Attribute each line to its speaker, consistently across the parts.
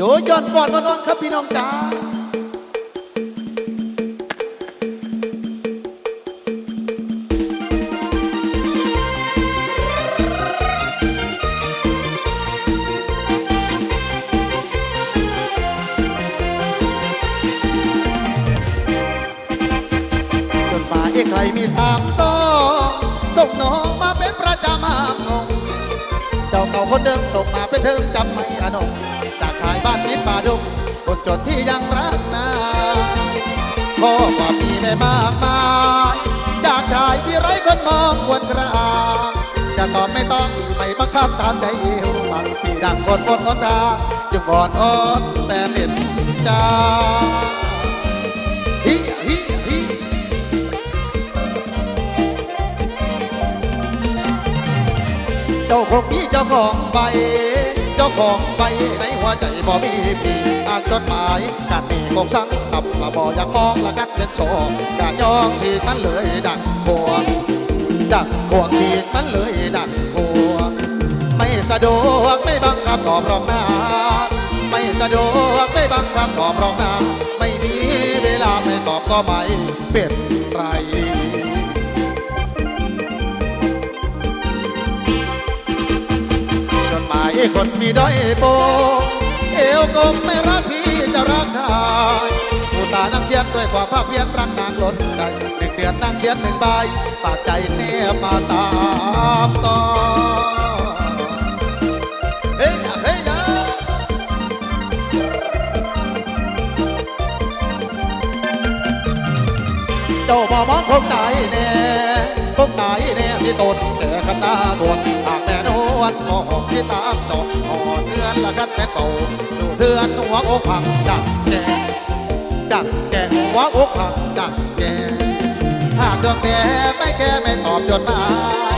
Speaker 1: โยย้อนก่อนนอนครับพี่น้องจ๋าจดหมายใครมีสามซองส่งน้องมาเป็นประจำห้ามงง เจ้าเก่าคนเดิมส่งมาเป็นเทิมจำไม่อนง บ้านนิดป่าดงคนจนที่ยังรักนาข้อความีไม่มากมายจากชายที่ไร้คนมองควรกราจะตอบไม่ต้องไม่บังคับตามใจเอวบางปีดังคนบนคนตาจึงก่อนอ่อนแต่เด็ดจาฮิฮิฮิเจ้าของนี้เจ้าของใบ เจ้าของใบในหัวใจบ่มีพี่อ่านจดหมายการมีคงสั่งสับมาบ่อยากมองละกัดเป็นโชว์การยองฉีกมันเลยดังขวงดังขวงฉีกมันเลยดังขวงไม่สะดวกไม่บังคับตอบรองหน้าไม่สะดวกไม่บังคับตอบรองหน้าไม่มีเวลาไม่ตอบก็ไม่เป็นไร คนมีด้อยโปงเอวกลมไม่รักพี่จะรักใครผู้ตานั่งเขียนด้วยความภาคเพียรรักนางล้นใจหนึ่งเดือนนั่งเขียนหนึ่งใบฝากใจแนบมาตามต่อเฮ้ยเฮ้ยเจ้าบ่มองคงตายแน่คงตายแน่ที่ตนแต่ขันหน้าทวนหากแม่น วลมอที่ตามจออ่อเทือละกันแม่เป่าดูเทือนหัวอกพังดักแจดักแกหัวอกพังดักแกหากดวงแกไม่แค่ไม่ตอบจดหมาย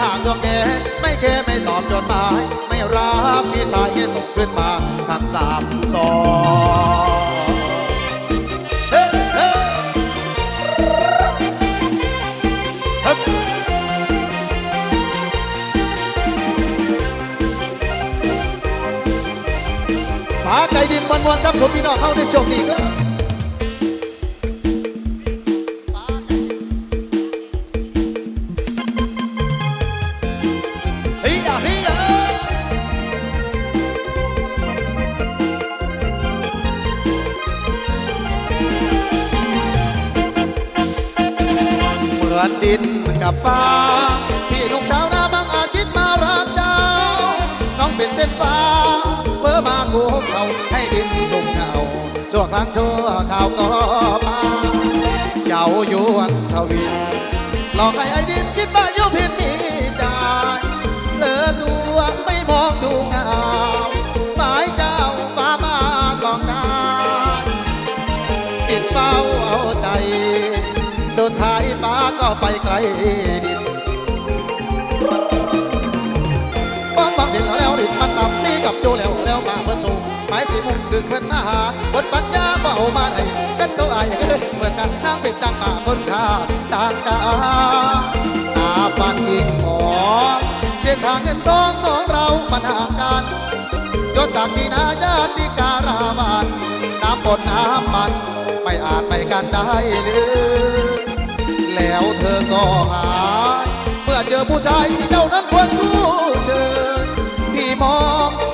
Speaker 1: หากดวงแกไม่แค่ไม่ตอบจดหมาย ไม่รักพี่ชายส่งขึ้นมาทางสามสอง ฝาไก่ดินวันวันๆครับผมพี่น้องเข้าในช่วงนี้ครับเฮียเฮียเหมือนดินกับฟ้า ภูเขาให้ดินชุ่มเงาชั่วครั้งชั่วข่าวก็มาเจ้าอยู่วันทวินหลอกให้ไอ้ดินคิดว่าอยุพินมีใจเหลือตัวไม่มองดูเงาหมายเจ้าฟ้ามากองนาดินเฝ้าเอาใจ สุดท้ายฟ้าก็ไปไกลดิน ถึงเพิ่นมาหาบนปัญญาเบามาได้เป็นตัวไอ้เอ้ยเหมือนกันนั่งเป็นต่างป่าบนขาต่างกาตาปันกิ่งหมอเส้นทางเงินทองสองเรามันห่างกันยศจากที่นาญาติการามันน้ำบนน้ำมัน ไม่อาจไปกันได้เลยแล้วเธอก็หายเมื่อเจอผู้ชายที่เจ้านั้นควรรู้เชิญพี่มอง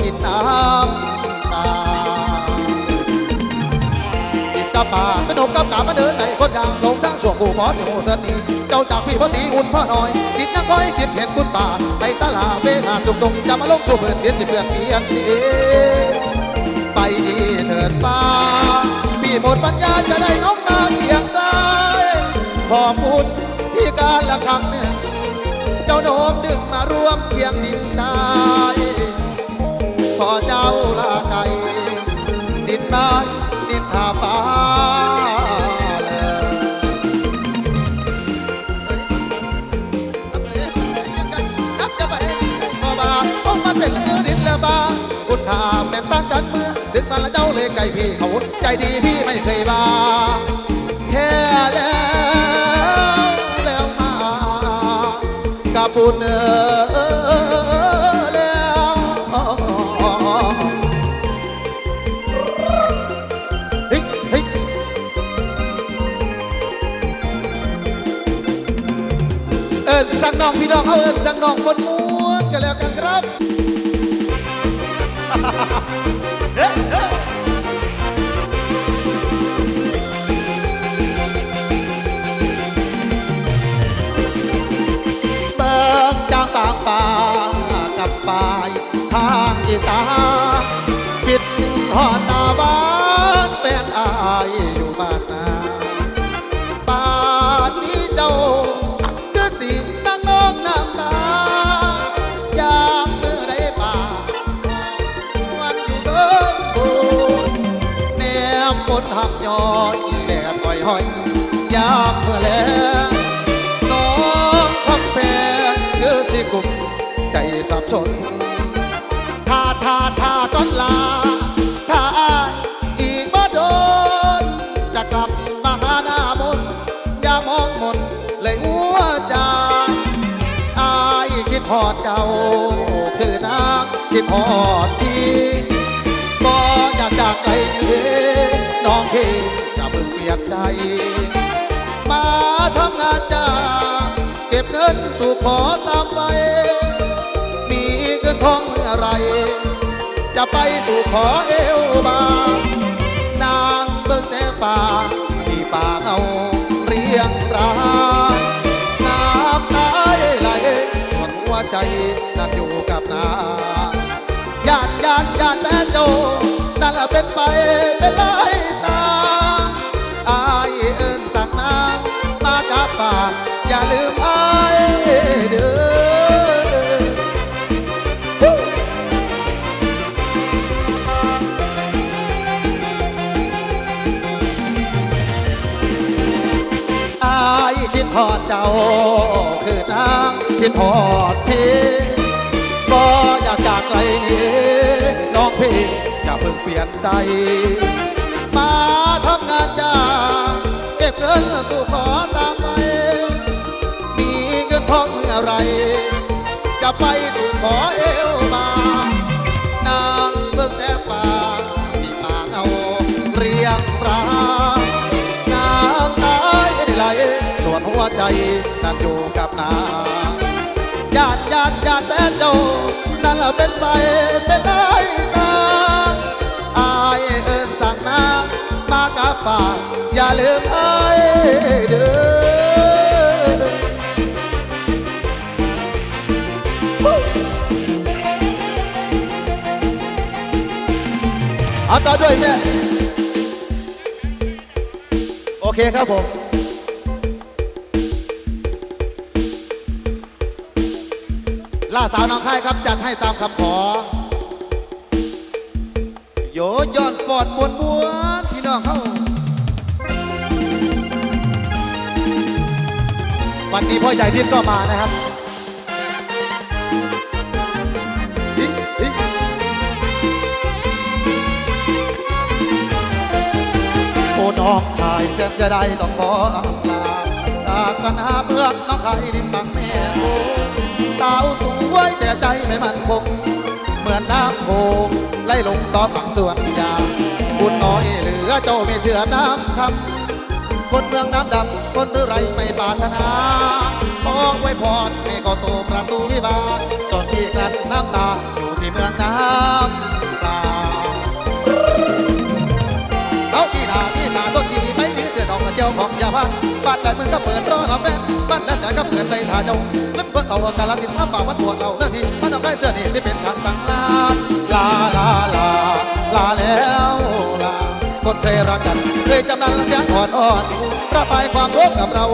Speaker 1: กินน้ำตากินกับป่าเป็นหกกับกามาเดินในคนยางลงทางช่วงกูพอที่โหสนีเจ้าจากพี่พอดีอุ่นพ่อหน่อย กินนั่งคอยกินเห็นคุณป่าไปสลาเวหาจุกตรงจะมาลงสู่เพื่อนเดียนสิเพื่อนเพียนีไปดีเถิดป่าพี่หมดปัญญาจะได้น้องมาเคียงกายขอบคุณที่การละครั้งหนึ่ง เจ้าโน้มดึงมาร่วมเคียงดินได้ พ่อเจ้าลาใจดินบ้านดินทาฟ้าเป็นเดินละบาอุทาแม่ตั้งกเมื่อดึงมาละเจ้าเลยไก่พี่เขาใจดีพี่ไม่เคยบาแค่แล้วแล้วมากระปุ่นเออ น้องพี่น้องเอาเอิญสั่งน้องคนม้วนกันแล้วกันครับเบิกจางปางป่ากับป่ายทางอีสานคิดหอดตาบ้า มฝนหักย้อยแดดปล่อยห้อยยามเมื่อแลงน้องคำแพงคือสิกลุ่มใจสับสนท่าท่าท่าก้อนลาถ้าอายอีกบ่โดน จะกลับมาหาหน้ามนอย่ามองมนเลยหัวใจอายคิดหอดเจ้าคือนางคิดหอดพี่ก็อยากจากไกลนี้น้อ จะเพิ่งเปลี่ยนใจ มาทำงานจ้างเก็บเงินสู่ขอตามไป มีเงินทองเมื่อไร จะไปสู่ขอเอวบางนางเบิ่งแต่ป่าที่ป่าเอาเรียงรายน้ำตาไหลหมดหัวใจนั่นอยู่กับนาญาติญาติญาติแต่โจนั่นแหละเป็นไปเป็นไร อย่าลืมอายเด้ออายคิดทอดเจ้าคือนางคิดทอดพี่ก็อยากจากไกลนี้น้องพี่อย่าเพิ่งเปลี่ยนใจมาทำงานจ้าเก็บเงินสู่ขอตา ไปสู่ขอเอวบานางเบิ่งแต่ป่าที่ป่าเอาเรียงราน้ำตายไหลส่วนหัวใจนั่นอยู่กับนางญาติญาติญาติแต่เจ้านั่นละเป็นไปเป็นได้ตาอายเอิ้นสั่งนางมากับฝากอย่าลืมอายเด้อ เอาต่อด้วยแม่โอเคครับผมล่าสาวน้องค่ายครับจัดให้ตามคำขอ โยยอนฟอนมวนมวนพี่น้องเขาวันนี้พ่อใหญ่ดินก็มานะครับ น้องชายจะจะได้ต้องขออำลาจากกันหาเพื่อนน้องชายดินบางแม่สาวสวยแต่ใจไม่มั่นคง เหมือนน้ำโขงไหลลงต่อฝั่งส่วนยาบุญน้อยเหลือเจ้าไม่เชื่อน้ำคำคนเมืองน้ำดำคนหรือไรไม่ปรารถนาขอไว้พรให้ก็โตประตูวิบาส่วนที่กันน้ำตาอยู่ที่เมืองน้ำตา วของยาพันบ้านใดมึงก็เปิดรอเราเป็นบ้านใดแต่ก็เปิดไปทาเจ้าลึกบนเขากาลสินน้ำป่าวัดตัวเราเนื้อที่มันต้องได้เสื้อนี่ที่เป็นทางต่งลาลาลาลาลาแล้วลาคนเคยรักกันเคยจำนันยังอ่อนอ่อนอยู่ระบายความรักกับเรา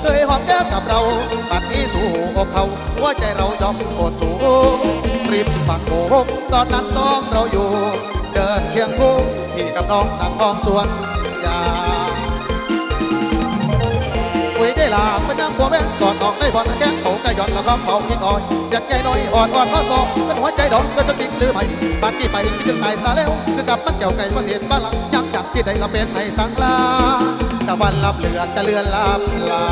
Speaker 1: เคยหอมแก้มกับเราปัดนี้สู่อกเขาหัวใจเรายอมอดสูริมฝั่งโขงตอนนั้นน้องเราอยู่ เดินเคียงคู่พี่กับน้องนั่งมองสวนยา ลาประจำบัวแม่ก่อนออกได้บอลแข้งเขากระยอนแล้วก็เมายิงอ่อยเสียงใจน้อยอ่อนอ่อนพอสองกันหัวใจดอกก็จะติดหรือไม่ปานที่ไปคิดถึงตายซะแล้วคือกับมันเจ้าไก่มาเห็นบ้านหลังยังจังที่ใดเราเป็นให้ตั้งลาตะวันลับเลือนจะเลือนลับลา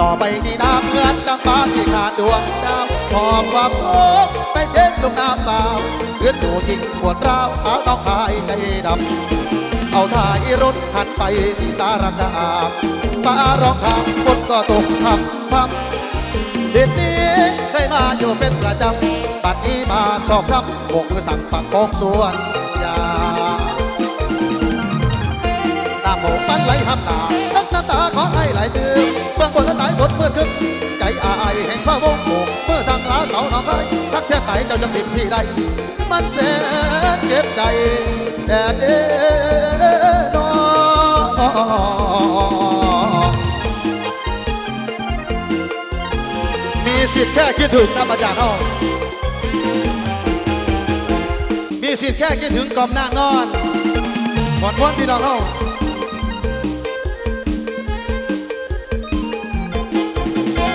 Speaker 1: ต่อไปนี้น้ำเงินดังฟ้าที่ขาดดวงดาวหอบความทุกข์ไปเจ็บลงน้ำเปล่าเพื่อนดูยิ่งปวดร้าวเท้าต้องขายใจดำ เอาท้ายรถหันไปที่ตารากาป้าร้องคำฝนก็ตกทำพำเหตุนี้เคยมาอยู่เป็นประจำบัดนี้มาชอกช้ำโบกมือสั่งปักโคงสวนยาน้ำโมกมันไหลห้ำตาทั้งน้ำตาของไอ้ไหลตื้อเบื้องบนและไหนบนเมื่อขึ้นใจอายแห่งพระวงศ์ ไห้ทักแทบไหนเจ้าจะติดพี่ได้ มันแสนเจ็บใจแต่เด้อนมีสิทธิ์แค่คิดถึงนะอาจารย์น้องมีสิทธิ์แค่คิดถึงกอมหน้านอนหมดม้นพี่น้องเฮา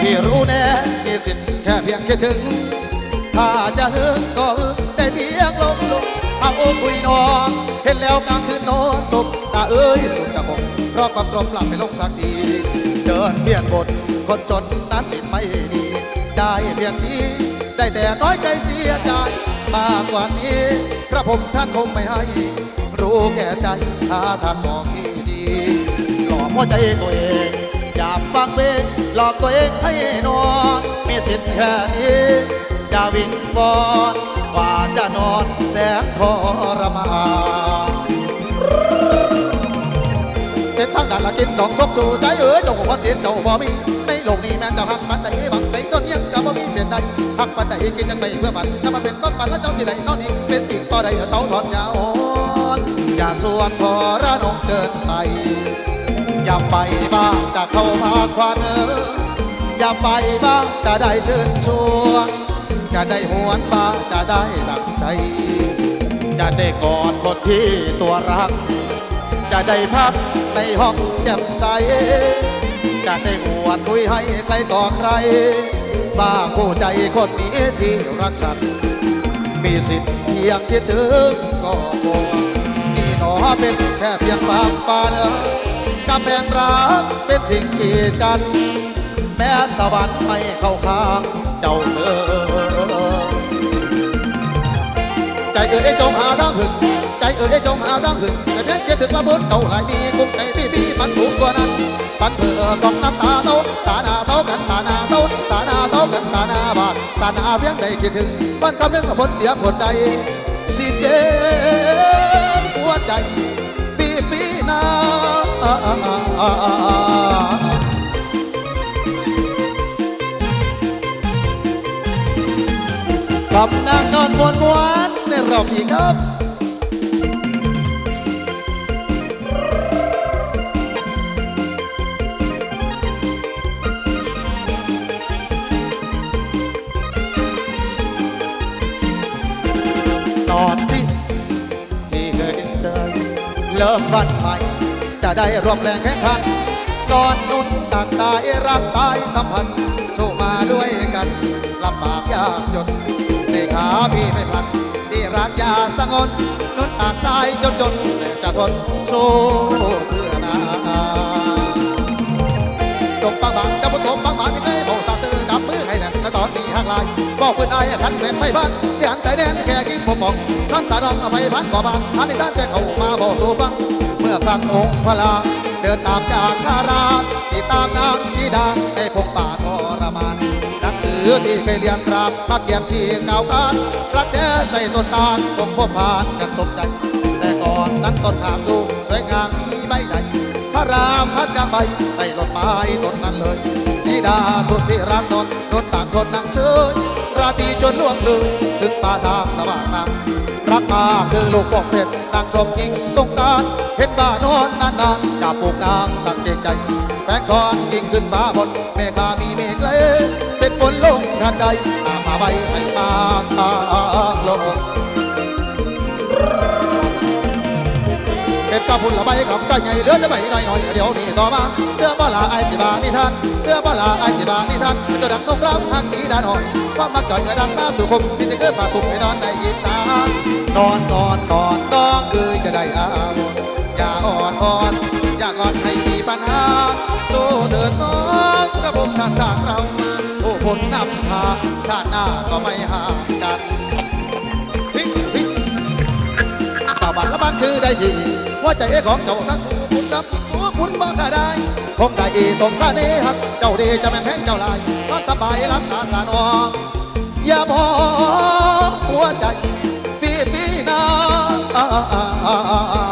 Speaker 1: พี่รู้แน่มีสิทธิ์แค่เพียงคิดถึง ถ้าจะหึงก็หึงแต่เพียงลงลงเอาคุยนอน เห็นแล้วกลางคืนนอนตกตาเอ้ยสุดกระบอกเพราะความกลมหลับไม่ลงสักทีเดินเบียนบนคนจนนั้นสินไม่ดี ได้เพียงนี้ ได้แต่น้อยใจเสียใจมากกว่านี้พระผมท่านคงไม่ให้ รู้แก่ใจหาทางมองที่ดีหลอกหัวใจตัวเองอย่าฟังเพลงหลอกตัวเองให้นอนมีสิทธิ์แค่นี้ อย่าวิ่งบอนกว่าจะนอนแสนทรมานเป็นทางด้านละกินดองชกชูใจเอ๋ยเจ้าของว่าเสียเจ้าบ่มีในโลกนี้แม้เจ้าหักปันใดบังไปนนยังก็บ่มีเปลี่ยนใดหักปันใดกินยังไปเพื่อมันถ้ามันเป็นก้อนปันแล้วเจ้าที่ใดนอนอีกเป็นอีกต่อใดเจ้าถอนยาวอย่าส่วนพอระนงเกินไปอย่าไปบ้างจะเข้ามาควันเอออย่าไปบ้างจะได้เชิญชวน จะได้หวนมาจะได้ดังใจจะได้กอดคนที่ตัวรัก จะได้พักในห้องแจ่มใส จะได้อวดคุยให้ใครต่อใครบ้าคู่ใจคนนี้ที่รักฉัน มีสิทธิ์เพียงคิดถึงก็คงนี่หนอเป็นแค่เพียงความฝันกำแพงรักเป็นสิ่งกีดกัน แม้สวรรค์ไม่เข้าข้างเจ้าเธอ ใจเอ๋ยจงหาทางถึงใจเอ๋ยจงหาทางถึงแต่เพียงคิดถึงว่าบนเก่าหลายดีกุ้งใจพี่พี่มันถูกกว่านั้นปันเผื่อกองน้ำตาโตตาหน้าเท่ากันตาหน้าเท่าตาหน้าเท่ากันตาหน้าบาดตาหน้าเพียงใดคิดถึงปันคำนึงกับผลเสียผลใดสิเจ็บหัวใจฟีฟีนา กำนางนอนมวนมวนในรอบอีกครับตอนที่ที่เคยเจอเริ่มวันใหม่ จะได้รวมแรงแข่งขันก่อนนุ่นต่างตายรักตายสัมพันธ์สู้มาด้วยกันลำบากยากจน ขาพี่ไม่พลันพี่รักยาสงนนุ่นต่างตายจนจนจะทนสู้เพื่อนาจงปังบังจะพุทโธปังบังที่เคยบอกสาซื้อจับมือให้แน่นและตอนนี้ห่างลายบอกเพื่อนไอ้ขันเป็นไม่พันเสียหันใจแดนแค่กิ้งผมบอกท่านสาดองเอภัยพันก่อบานท่านในด้านแต่เขามาบอกสู่ฟังเมื่อครั้งองค์พระลาเดินตามจากคาราที่ตามนางธิดาให้พงป่า อที่เคยเรียนรามพักเกียรที่เก่ากานรักแท้ใจต้นตาลคงพบผ่านกันสมใจ แต่ก่อนนั้นต้นหามดูสวยงามมีใบใหญ่พระรามพัดกางใบใต้ต้นไม้ต้นนั้นเลยสีดาสุดที่รักนนนนต่างคนนั่งเชยราตรีจนล่วงเลยถึงป่าทางสว่างนำ รักมาคือลูกปอกเพชรนางกรมยิงสงการเห็นบ้านอนนานนานๆจับปลูกนางตั้งเกงใจแฝงทอนยิงขึ้นฟ้าบนเมฆามีเมฆเลยเป็นฝนลงทันใดตามมาใบให้มาทาลงเห็ดกระพุ่นละใบกับใจใหญ่เลือจะใบหน่อยหน่อยเดี๋ยวนี้ต่อมาเชื่อบ่ลาไอสิบานิท่านเชื่อบ่ลาไอสิบานิท่านจะดังนกรับหักสีดานหอยความมักจอยเงยดังหน้าสู่คมที่จะเกิดผ่าตุ่มให้นอนในยิบตา นอนนอนนอนน้องเอ้ยจะได้อาวอย่าอ่อนอ่อนอย่าก่อนให้มีปัญหาสู้เถิดน้องระบบชาติจากเราผู้คนนำพาชาติหน้าก็ไม่ห่างกันฮิฮิสาบันละบ้านคือได้ทีว่าใจของเจ้าทั้งคู่คุณกับตัวคุณบ้าก็ได้คงได้อีสมกันนี้ฮักเจ้าดีจะเป็นแห่งเจ้าลายนอนสบายรับตาสานออย่ามองหัวใจ ah ah ah ah ah, ah.